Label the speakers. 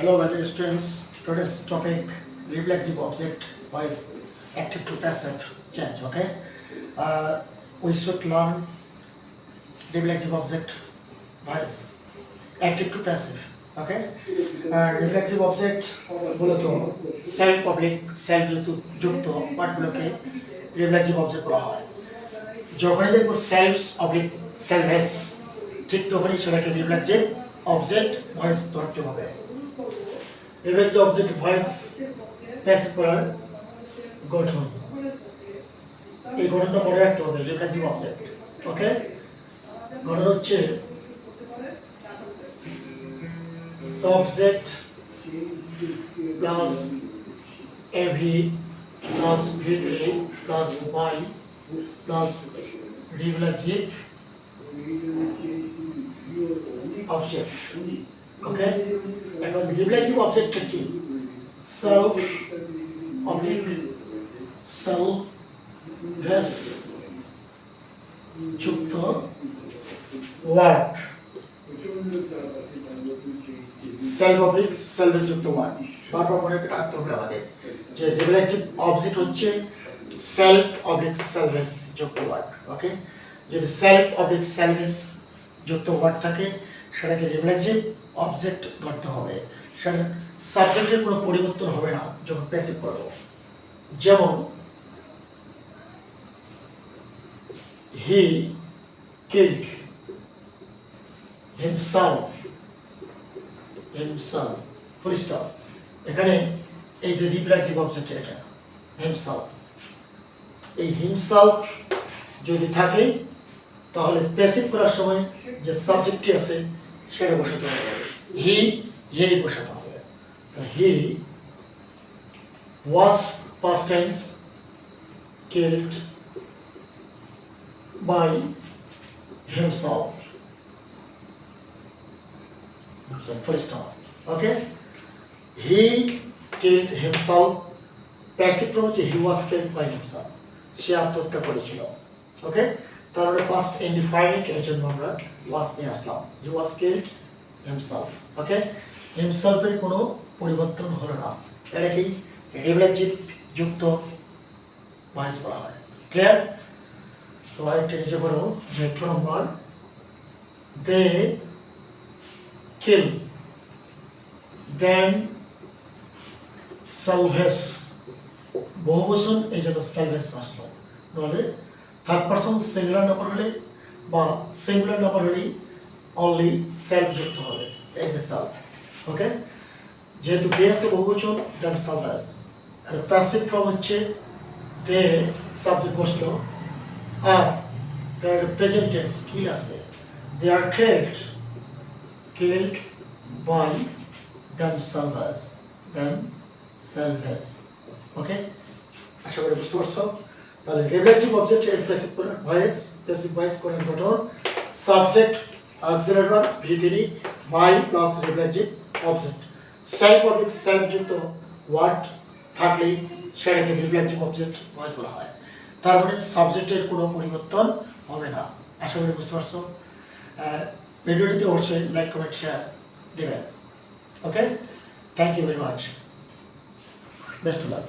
Speaker 1: Hello, dear students. Today's topic reflexive object voice active to passive change. Okay, uh, we should learn reflexive object voice active to passive. Okay, uh, reflexive object মূলত self public self যুক্ত ওয়ার্ডগুলোকে reflexive object বলা হয় যখনই দেখব self oblique সেলভেস ঠিক তখনই সেটাকে রিফ্লেক্সিভ অবজেক্ট ভয়েস ধরতে হবে রিফ্লেক্সিভ অবজেক্ট ভয়েস প্যাসিভ করার গঠন। এই গঠনটা মনে রাখতে হবে রিফ্লেক্সিভ অবজেক্ট ওকে গঠন হচ্ছে subject plus AV plus V three plus Y plus reflexive okay এখন রিফ্লেক্সিভ অবজেক্টটা কি সেলফ অবলিক সেলফ ভেস যুক্ত ওয়ার্ড সেলফ অবলিক সেলফেস যুক্ত ওয়ার্ড বারবার মনে রাখতে হবে আমাদের। যে রিফ্লেক্সিভ অবজেক্ট হচ্ছে সেলফ অবলিক সেলফেস যুক্ত ওয়ার্ড ওকে যদি সেলফ অবলিক সেলফেস যুক্ত ওয়ার্ড থাকে সেটাকে রিফ্লেক্সিভ অবজেক্ট ধরতে হবে। সেটার সাবজেক্টের কোনো পরিবর্তন হবে না যখন প্যাসিভ করব। যেমন he killed himself himself full stop এখানে এই যে রিফ্লেক্সিভ অবজেক্ট এটা হিমসেলফ এই হিমসেলফ যদি থাকে, তাহলে প্যাসিভ করার সময় যে সাবজেক্টটি আছে সেটা বসাতে হবে হি হি বসাতে হবে he was past times killed by himself. So full. Okay? He killed himself. Passive from he was killed by himself. সে আত্মহত্যা করেছিল ওকে তারপরে পাস্ট ইনডিফাইনিট এই জন্য আমরা ওয়াস নিয়ে আসলাম। হি ওয়াজ কিল্ড হিমসেলফ ওকে হিমসেলফের কোনো পরিবর্তন হলো না। এটাকেই রিফ্লেক্টিভ যুক্ত ভয়েস বলা হয়। ক্লিয়ার তো আরেকটা নিচে করো, যে টু নম্বর। দে কিল দেন সালভেস বহুবচন এই জন্য সালভেস আসলো। নাহলে থার্ড পার্সন সিঙ্গুলার নাম্বার হলে বা সিঙ্গুলার নাম্বার হলেই অনলি সেলফ যুক্ত হবে। এই যে সেলফ ওকে যেহেতু দে আছে বহুবচন দেন সালভেস আর প্যাসিভ ফর্ম হচ্ছে দে সাবজেক্ট বসল আর তার প্রেজেন্ট টেন্স কি আছে। They are killed killed by themselves themselves okay আশা করি বুঝতে পারছ? তাহলে রিলেটিভ অবজেক্ট এর প্যাসিভ ভয়েস প্যাসিভ ভয়েস করার গঠন subject auxiliary verb V three by plus relative object self object self যুক্ত ওয়ার্ড থাকলেই সেটাকে রিফ্লেক্টিভ অবজেক্ট ভয়েস বলা হয়। তার মানে সাবজেক্টের কোনো পরিবর্তন হবে না। আশা করি বুঝতে পারছ? ভিডিওটিতে অবশ্যই লাইক কমেন্ট শেয়ার দেবেন। Okay thank you very much best luck